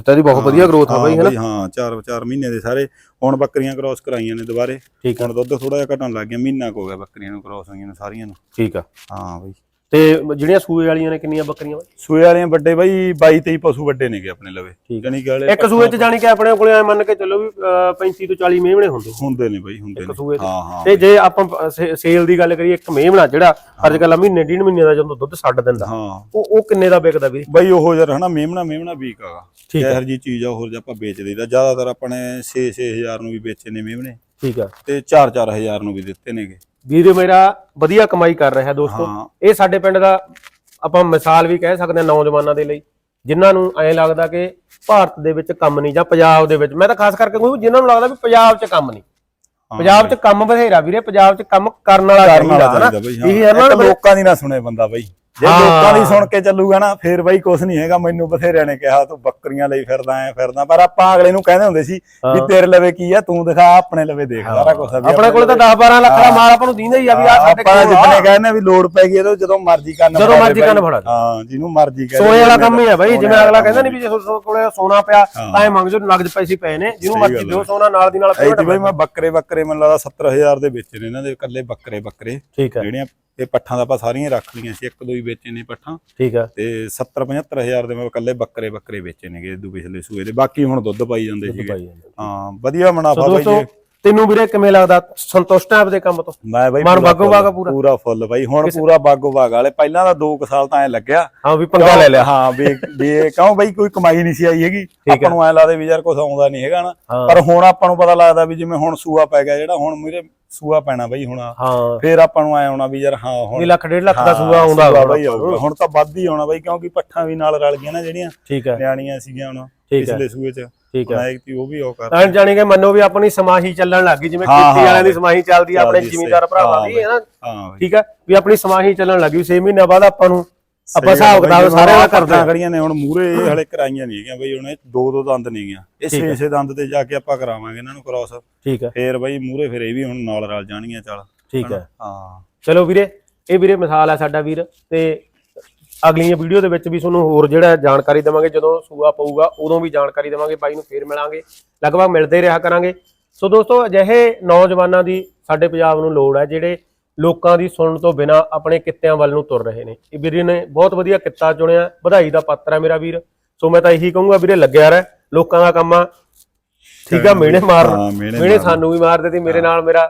ਤਾਂ ਦੀ ਬਹੁਤ ਵਧੀਆ ਗਰੋਥ ਆ ਬਾਈ ਹੈ ਨਾ ਬਈ ਹਾਂ 4 4 ਮਹੀਨੇ ਦੇ ਸਾਰੇ। ਹੁਣ ਬੱਕਰੀਆਂ ਕ੍ਰਾਸ ਕਰਾਈਆਂ ਨੇ ਦੁਬਾਰੇ। ਠੀਕ ਹੈ ਹੁਣ ਦੁੱਧ ਥੋੜਾ ਜਿਹਾ ਘਟਣ ਲੱਗ ਗਿਆ ਮਹੀਨਾ ਕੁ ਹੋ ਗਿਆ ਬੱਕਰੀਆਂ ਨੂੰ ਕ੍ਰਾਸ ਹੋਈਆਂ ਨੇ ਸਾਰੀਆਂ ਨੂੰ। ਠੀਕ ਆ। ਹਾਂ ਬਈ। ਤੇ ਜਿਹੜੀਆਂ ਸੂਏ ਵਾਲੀਆਂ ਨੇ ਕਿੰਨੀਆਂ ਬੱਕਰੀਆਂ ਬਾਈ? ਸੂਏ ਵਾਲੇ ਵੱਡੇ ਬਾਈ 22 23 ਪਸ਼ੂ ਵੱਡੇ ਨੇਗੇ ਆਪਣੇ ਲਵੇ। ਠੀਕ ਜਾਨੀ ਕਿ ਵਾਲੇ ਇੱਕ ਸੂਏ ਚ ਜਾਣੀ ਕਿ ਆਪਣੇ ਕੋਲੇ ਐਂ ਮੰਨ ਕੇ ਚੱਲੋ ਵੀ ਅਹ, 35 ਤੋਂ 40 ਮੇਮਣੇ ਹੁੰਦੇ ਹੁੰਦੇ ਨੇ ਬਾਈ ਹੁੰਦੇ ਇੱਕ ਨੇ। ਸੂਏ ਤੇ। ਹਾਂ ਹਾਂ। ਤੇ ਜੇ ਆਪਾਂ ਸੇਲ ਦੀ ਗੱਲ ਕਰੀਏ ਇੱਕ ਮੇਮਣਾ ਜਿਹੜਾ ਅੱਜ ਕੱਲ੍ਹ ਮਹੀਨੇ ਡੇਢ ਮਹੀਨੇ ਦਾ ਜਦੋਂ ਦੁੱਧ ਛੱਡ ਦਿੰਦਾ ਹਾਂ। ਉਹ ਉਹ ਕਿੰਨੇ ਦਾ ਵਿਕਦਾ ਵੀਰੇ? ਬਾਈ ਉਹ ਜਰ ਹਨਾ ਮੇਮਣਾ ਮੇਮਣਾ ਵੀਕ ਆਗਾ ਠੀਕ ਹੈ ਇਹੋ ਜੀ ਚੀਜ਼ ਆ ਹੋਰ ਜੇ ਆਪਾਂ ਵੇਚ ਦਈਦਾ। ਜ਼ਿਆਦਾਤਰ ਆਪਣੇ 6 6000 ਨੂੰ ਵੀ ਵੇਚੇ ਨੇ ਮੇਮਣੇ ਠੀਕ ਆ। ਤੇ 4 4000 ਨੂੰ ਵੀ ਦਿੱਤੇ ਨੇਗੇ। ਵੀਰੇ ਮੇਰਾ ਵਧੀਆ ਕਮਾਈ ਕਰ ਰਿਹਾ ਦੋਸਤੋ। ਇਹ ਸਾਡੇ ਪਿੰਡ ਦਾ ਆਪਾਂ ਮਿਸਾਲ ਵੀ ਕਹਿ ਸਕਦੇ ਹਾਂ ਨੌਜਵਾਨਾਂ ਦੇ ਲਈ। ਜਿਨ੍ਹਾਂ ਨੂੰ ਐਂ ਲੱਗਦਾ ਕਿ ਭਾਰਤ ਦੇ ਵਿੱਚ ਕੰਮ ਨਹੀਂ ਜਾਂ ਪੰਜਾਬ ਦੇ ਵਿੱਚ ਮੈਂ ਤਾਂ ਖਾਸ ਕਰਕੇ ਕਹੂੰ ਜਿਨ੍ਹਾਂ ਨੂੰ ਲੱਗਦਾ ਵੀ ਪੰਜਾਬ 'ਚ ਕੰਮ ਨਹੀਂ। ਪੰਜਾਬ 'ਚ ਕੰਮ ਬਥੇਰਾ ਵੀਰੇ ਪੰਜਾਬ 'ਚ ਕੰਮ ਕਰਨ ਵਾਲਾ ਚਾਹੀਦਾ ਹਨਾ ਇਹ ਲੋਕਾਂ ਦੀ ਨਾ ਸੁਣੇ ਬੰਦਾ ਬਾਈ। ਜੇ। ਲੋਕਾਂ ਦੀ ਸੁਣ ਕੇ ਚੱਲੂਗਾ ਨਾ ਫੇਰ ਬਾਈ ਕੁਛ ਨਹੀਂ ਹੈਗਾ ਮੈਨੂੰ ਬਥੇਰਿਆਂ ਨੇ ਕਿਹਾ ਤੂੰ ਬੱਕਰੀਆਂ ਲਈ ਫਿਰਦਾ ਐ ਫਿਰਦਾ ਪਰ ਆਪਾਂ ਅਗਲੇ ਨੂੰ ਕਹਿੰਦੇ ਹੁੰਦੇ ਸੀ ਵੀ। ਤੇਰੇ ਲਵੇ ਕੀ ਆ ਤੂੰ ਦਿਖਾ ਆਪਣੇ ਲਵੇ ਦੇਖ ਸਾਰਾ ਕੁਝ ਆਪਣੇ ਕੋਲ ਤਾਂ 10 12 ਲੱਖ ਦਾ ਮਾਲ ਆਪਾਂ ਨੂੰ ਦਿੰਦਾ ਹੀ ਆ ਵੀ ਆ ਸਾਡੇ ਆਪਾਂ ਕੋਲ ਜਿੱਦਨੇ ਆ। ਕਹਿੰਦੇ ਵੀ ਲੋੜ ਪੈ ਗਈ ਇਹਦੋਂ ਜਦੋਂ ਮਰਜ਼ੀ ਕੰਨ ਜਦੋਂ ਮਰਜ਼ੀ ਬਾਈ। ਫੜਾ। ਹਾਂ ਜਿਹਨੂੰ ਮਰਜ਼ੀ ਕਹੇ ਸੋਨੇ ਵਾਲਾ ਕੰਮ ਹੀ ਆ ਬਾਈ ਜਿਵੇਂ ਅਗਲਾ ਕਹਿੰਦਾ ਨਹੀਂ ਵੀ ਜੇ ਕੋਲੇ ਸੋਨਾ ਪਿਆ। ਤਾਂ ਇਹ ਮੰਗ ਜੋ ਨਗਦ ਪੈਸੇ ਪਏ ਨੇ ਜਿਹਨੂੰ ਮਰਜ਼ੀ ਦਿਓ ਸੋਨਾ ਨਾਲ ਦੀ ਨਾਲ payment ਬਾਈ ਮੈਂ ਬੱਕਰੇ ਬੱਕਰੇ ਮੈਨੂੰ ਲੱਗਦਾ 70000 ਦੇ ਵੇਚੇ ਨੇ ਇਹਨਾਂ ਦੇ ਇਕੱਲੇ ਬੱਕਰੇ ਬੱਕਰੇ ਠੀਕ ਹੈ ਜਿਹੜੀਆਂ ਇਹ ਪੱਠਾਂ ਦਾ ਆਪਾਂ ਸਾਰੀਆਂ ਰੱਖ ਲਈਆਂ ਸੀ ਇੱਕ ਦੋ ਹੀ ਵੇਚੇ ਨੇ ਪੱਠਾਂ। ਠੀਕ ਹੈ ਤੇ 70 75000 ਦੇ ਮੈਂ ਇਕੱਲੇ ਬੱਕਰੇ ਬੱਕਰੇ ਵੇਚੇ ਨੇਗੇ ਦੂ ਪਿਛਲੇ ਸੂਏ ਦੇ। ਬਾਕੀ ਹੁਣ ਦੁੱਧ ਪਾਈ ਜਾਂਦੇ ਸੀਗੇ। ਹਾਂ ਵਧੀਆ ਮੁਨਾਫਾ ਬਾਈ ਜੀ ਤੈਨੂੰ ਵੀਰੇ ਕਿਵੇਂ ਲੱਗਦਾ? ਸੰਤੁਸ਼ਟ ਹੈ ਆਪਦੇ ਕੰਮ ਤੋਂ? ਮੈਂ ਬਾਈ ਮਨ ਬਾਗੋ ਬਾਗ ਪੂਰਾ? ਪੂਰਾ ਫੁੱਲ ਬਾਈ ਹੁਣ ਪੂਰਾ ਬਾਗੋ ਬਾਗ ਵਾਲੇ। ਪਹਿਲਾਂ ਤਾਂ 2 ਸਾਲ ਤਾਂ ਐ ਲੱਗਿਆ। ਹਾਂ ਵੀ ਪੰਗਾ ਲੈ ਲਿਆ। ਹਾਂ ਵੀ ਵੀ ਇਹ ਕਿਉਂ ਬਾਈ ਕੋਈ ਕਮਾਈ ਨਹੀਂ ਸੀ ਆਈ ਹੈਗੀ। ਆਪਾਂ ਨੂੰ ਐ ਲੱਗਦਾ ਵੀ ਯਾਰ ਕੁਝ ਆਉਂਦਾ ਨਹੀਂ ਹੈਗਾ ਨਾ। ਪਰ ਹੁਣ ਆਪਾਂ ਨੂੰ ਪਤਾ ਲੱਗਦਾ ਵੀ ਜਿਵੇਂ ਹੁਣ ਸੂਆ ਪੈ ਗਿਆ ਜਿਹੜਾ ਹੁਣ ਮੇਰੇ ਸੂਆ ਪੈਣਾ ਬਾਈ ਹੁਣ ਫੇਰ ਆਪਾਂ ਨੂੰ ਐ ਆਉਣਾ ਵੀ ਯਾਰ ਹਾਂ ਹੁਣ ਵੀ ਲੱਖ ਡੇਢ ਲੱਖ ਦਾ ਸੂਆ ਆਉਂਦਾ। ਬਾਈ ਹੁਣ ਤਾਂ ਵੱਧ ਹੀ ਆਉਣਾ ਬਾਈ ਕਿਉਂਕਿ ਪੱਠਾਂ ਵੀ ਨਾਲ ਰਲ ਗਈਆਂ ਨਾ ਜਿਹੜੀਆਂ। ਠੀਕ ਹੈ। ਨਿਆਣੀਆਂ ਸੀਗੀਆਂ ਹੁਣ ਪਿਛਲੇ ਸੂਏ ਚ। ਠੀਕ ਹੈ। ਬਣਾਈ ਤੀ ਉਹ ਵੀ ਉਹ ਕਰ ਤਾਂ ਜਾਣੀ ਕਿ ਮੰਨੋ ਵੀ ਆਪਣੀ ਸਮਾਹੀ ਚੱਲਣ ਲੱਗੀ ਜਿਵੇਂ ਹਾਂ, ਖੇਤੀ ਹਾਂ ਵਾਲਿਆਂ ਦੀ ਸਮਾਹੀ ਚੱਲਦੀ ਆ ਆਪਣੇ ਚੱਲਦੀ ਜ਼ਿਮੀਂਦਾਰ ਸਹੀ। ਭਰਾਵਾਂ ਦੀ ਹੈ ਨਾ? ਹਾਂ ਬਾਈ ਠੀਕ ਹੈ? ਵੀ ਆਪਣੀ ਸਮਾਹੀ ਚੱਲਣ ਲੱਗੀ 6 ਮਹੀਨਿਆਂ ਬਾਅਦ ਆਪਾਂ ਨੂੰ ਆਪਾਂ ਸਹੀ ਹਿਸਾਬ ਕਿਤਾਬ ਬਾਈ, ਸਾਰਿਆਂ ਦਾ ਜਦੋਂ ਕਰਦੇ। ਆ ਕਰੀਆਂ ਨੇ ਹੁਣ ਮੂਰੇ ਹਲੇ ਕਰਾਈਆਂ ਨਹੀਂ ਹੈਗੀਆਂ ਬਈ ਹੁਣ ਇਹ ਦੋ ਦੋ ਦੰਦ ਨਹੀਂ ਗਿਆ ਇਹ ਠੀਕ ਹੈ। ਛੇ ਛੇ ਦੰਦ ਤੇ ਜਾ ਕੇ ਆਪਾਂ ਕਰਾਵਾਂਗੇ ਇਹਨਾਂ ਨੂੰ ਕ੍ਰਾਸ ਠੀਕ ਹੈ। ਫੇਰ ਬਈ ਮੂਰੇ ਫਿਰ ਇਹ ਵੀ ਹੁਣ ਨਾਲ ਰਲ ਜਾਣਗੀਆਂ ਚੱਲ। ਠੀਕ ਹੈ। ਹਾਂ। ਚਲੋ ਵੀਰੇ ਇਹ ਵੀਰੇ ਮਿਸਾਲ ਹੈ ਸਾਡਾ ਵੀਰ ਤੇ ਅਗਲੀਆਂ ਵੀਡੀਓ ਦੇ ਵਿੱਚ ਵੀ ਤੁਹਾਨੂੰ ਹੋਰ ਜਿਹੜਾ ਜਾਣਕਾਰੀ ਦੇਵਾਂਗੇ ਜਦੋਂ ਸੂਆ ਪਊਗਾ ਉਦੋਂ ਵੀ ਜਾਣਕਾਰੀ ਦੇਵਾਂਗੇ ਬਾਈ ਨੂੰ ਫੇਰ ਮਿਲਾਂਗੇ। ਲਗਭਗ ਮਿਲਦੇ ਰਿਹਾ ਕਰਾਂਗੇ। ਸੋ ਦੋਸਤੋ ਅਜਿਹੇ ਨੌਜਵਾਨਾਂ ਦੀ ਸਾਡੇ ਪੰਜਾਬ ਨੂੰ ਲੋੜ ਹੈ ਜਿਹੜੇ ਲੋਕਾਂ ਦੀ ਸੁਣਨ ਤੋਂ ਬਿਨਾ ਆਪਣੇ ਕਿੱਤਿਆਂ ਵੱਲ ਨੂੰ ਤੁਰ ਰਹੇ ਨੇ। ਇਹ ਵੀਰੇ ਨੇ ਬਹੁਤ ਵਧੀਆ ਕਿੱਤਾ ਚੁਣਿਆ ਵਧਾਈ ਦਾ ਪਾਤਰ ਹੈ ਮੇਰਾ ਵੀਰ। ਸੋ ਮੈਂ ਤਾਂ ਇਹੀ ਕਹੂੰਗਾ ਵੀਰੇ ਲੱਗਿਆ ਰਹਿ ਲੋਕਾਂ ਦਾ ਕੰਮ ਆ। ਠੀਕ ਆ ਮਿਹਣੇ ਮਾਰ ਮਿਹਣੇ ਸਾਨੂੰ ਵੀ ਮਾਰਦੇ ਤੇ ਮੇਰੇ ਨਾਲ ਮੇਰਾ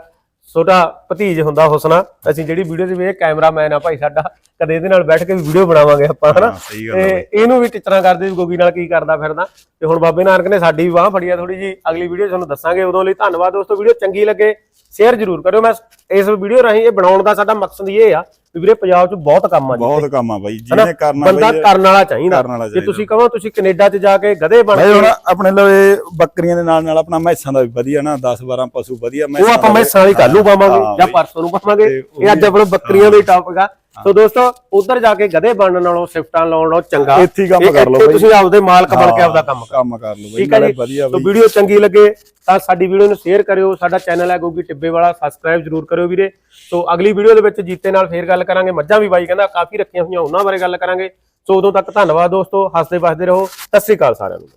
ਛੋਟਾ ਭਤੀਜ ਹੁੰਦਾ ਹੁਸਨਾ ਅਸੀਂ ਜਿਹੜੀ ਵੀਡੀਓ ਦੇ ਵਿੱਚ ਕੈਮਰਾਮੈਨ ਆ ਭਾਈ ਸਾਡਾ ਕਦੇ ਇਹਦੇ ਨਾਲ ਬੈਠ ਕੇ ਵੀ ਵੀਡੀਓ ਬਣਾਵਾਂਗੇ ਆਪਾਂ ਹਨਾ? ਤੇ ਇਹਨੂੰ ਵੀ ਟਿਚਰਾਂ ਕਰਦੇ ਵੀ ਗੋਗੀ ਨਾਲ ਕੀ ਕਰਦਾ ਫਿਰਦਾ। ਤੇ ਹੁਣ ਬਾਬੇ ਨਾਨਕ ਨੇ ਸਾਡੀ ਵੀ ਬਾਹ ਫੜੀ ਆ ਥੋੜੀ ਜੀ ਅਗਲੀ ਵੀਡੀਓ ਤੁਹਾਨੂੰ ਦੱਸਾਂਗੇ ਉਦੋਂ ਲਈ ਧੰਨਵਾਦ ਦੋਸਤੋ ਵੀਡੀਓ ਚੰਗੀ ਲੱਗੇ। ਸ਼ੇਅਰ ਜ਼ਰੂਰ ਕਰਿਓ। ਮੈਂ ਇਸ ਵੀਡੀਓ ਰਾਹੀਂ ਇਹ ਬਣਾਉਣ ਦਾ ਸਾਡਾ ਮਕਸਦ ਇਹ ਆ ਵੀ ਵੀਰੇ ਪੰਜਾਬ 'ਚ ਬਹੁਤ ਕੰਮ ਆ ਜੀ। ਬਹੁਤ ਕੰਮ ਆ ਬਾਈ ਹਨਾ? ਜਿਹਨੇ ਕਰਨਾ ਬੰਦਾ ਕਰਨ ਵਾਲਾ ਚਾਹੀਦਾ। ਜੇ ਤੁਸੀਂ ਕਹੋ ਤੁਸੀਂ ਕੈਨੇਡਾ 'ਚ ਜਾ ਕੇ ਗਧੇ ਬਣ ਕੇ ਹੁਣ ਆਪਣੇ ਲਵੇ ਬੱਕਰੀਆਂ ਦੇ ਨਾਲ ਨਾਲ ਆਪਣਾ ਮੈਸਾਂ ਦਾ ਵੀ ਵਧੀਆ ਨਾ 10 12 ਪਸ਼ੂ ਵਧੀਆ ਉਹ ਆਪਾਂ ਮੈਸਾਂ ਵਾਲੀ ਕੱਲ ਪਾਵਾਂਗੇ ਜਾਂ। ਪਰਸੋਂ ਨੂੰ ਪਾਵਾਂਗੇ। ਇਹ ਅੱਜ ਆਪਣਾ ਬੱਕਰੀਆਂ ਦਾ ਹੀ ਟਾਪਿਕ ਆ। ਸੋ ਦੋਸਤੋ ਉਧਰ ਜਾ ਕੇ ਗਧੇ ਬਣਨ ਨਾਲੋਂ ਸਿਫਟਾਂ ਲਾਉਣ ਨਾਲੋਂ ਚੰਗਾ। ਇੱਥੇ ਕੰਮ ਕਰ ਲਓ ਬਈ। ਤੁਸੀਂ ਆਪਦੇ ਮਾਲਕ ਬਣ ਕੇ ਆਪਦਾ ਕੰਮ ਕੰਮ ਕਰ ਲਓ ਬਈ ਨਾਲੇ ਵਧੀਆ ਸੋ ਬਈ। ਵੀਡੀਓ ਚੰਗੀ ਲੱਗੇ ਤਾਂ ਸਾਡੀ ਵੀਡੀਓ ਨੂੰ ਸ਼ੇਅਰ ਕਰਿਓ। ਸਾਡਾ ਚੈਨਲ ਹੈ ਗੋਗੀ ਟਿੱਬੇ ਵਾਲਾ ਸਬਸਕ੍ਰਾਈਬ ਜਰੂਰ ਕਰਿਓ ਵੀਰੇ। ਸੋ ਅਗਲੀ ਵੀਡੀਓ ਦੇ ਵਿੱਚ ਜੀਤੇ ਨਾਲ ਫੇਰ ਗੱਲ ਕਰਾਂਗੇ। ਮੱਝਾਂ ਵੀ ਬਾਈ ਕਹਿੰਦਾ ਕਾਫੀ ਰੱਖੀਆਂ ਹੋਈਆਂ ਉਹਨਾਂ ਬਾਰੇ ਗੱਲ ਕਰਾਂਗੇ। ਸੋ ਉਦੋਂ ਤੱਕ ਧੰਨਵਾਦ ਦੋਸਤੋ। ਹੱਸਦੇ ਵਸਦੇ ਰਹੋ। ਸਤਿ ਸ੍ਰੀ ਅਕਾਲ ਸਾਰਿਆਂ ਨੂੰ।